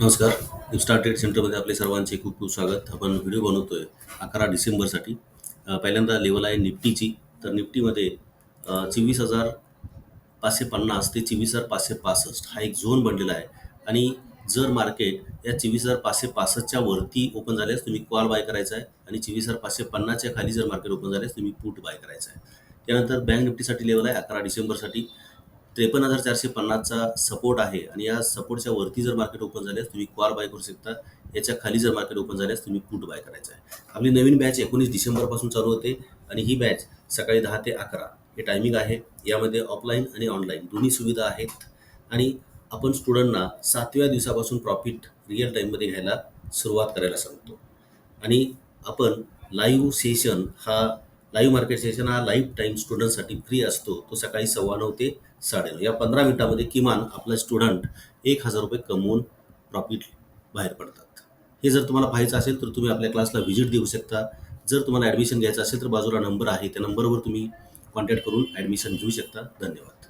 नमस्कार. Insta trade सेंटरमध्ये आपले सर्वांचे खूप खूप स्वागत. आपण व्हिडिओ बनवतो आहे अकरा डिसेंबरसाठी. पहिल्यांदा लेवल आहे निफ्टीची. तर निफ्टीमध्ये चोवीस हजार पाचशे पन्नास ते चोवीस हजार पाचशे पासष्ट हा एक झोन बनलेला आहे. आणि जर मार्केट या चोवीस हजार पाचशे पासष्टच्या वरती ओपन झाल्यास तुम्ही कॉल बाय करायचा आहे. आणि चोवीस हजार पाचशे पन्नासच्या खाली जर मार्केट ओपन झाल्यास तुम्ही पुट बाय करायचा आहे. त्यानंतर बँक निफ्टीसाठी लेवल आहे अकरा डिसेंबरसाठी. त्रेपन्न हजार चारशे पन्नासचा सपोर्ट आहे आणि या सपोर्टच्या वरती जर मार्केट ओपन झाल्यास तुम्ही कॉल बाय करू शकता. याच्या खाली जर मार्केट ओपन झाल्यास तुम्ही पुट बाय करायचं आहे. आपली नवीन बॅच एकोणीस डिसेंबरपासून चालू होते आणि ही बॅच सकाळी दहा ते अकरा. हे टायमिंग आहे. यामध्ये ऑफलाईन आणि ऑनलाईन दोन्ही सुविधा आहेत. आणि आपण स्टुडंटना सातव्या दिवसापासून प्रॉफिट रिअल टाईममध्ये घ्यायला सुरुवात करायला सांगतो. आणि आपण लाईव्ह सेशन हा लाईव्ह मार्केट सेशन हा लाईव्ह टाईम स्टुडंटसाठी फ्री असतो. तो सकाळी सव्वा नऊ ते साडेनऊ या पंधरा मिनिटामध्ये किमान आपला स्टुडंट एक हजार रुपये कमवून प्रॉफिट बाहेर पडतात. हे जर तुम्हाला पाहायचं असेल तर तुम्ही आपल्या क्लासला व्हिजिट देऊ शकता. जर तुम्हाला ॲडमिशन घ्यायचं असेल तर बाजूला नंबर आहे. त्या नंबरवर तुम्ही कॉन्टॅक्ट करून ॲडमिशन घेऊ शकता. धन्यवाद.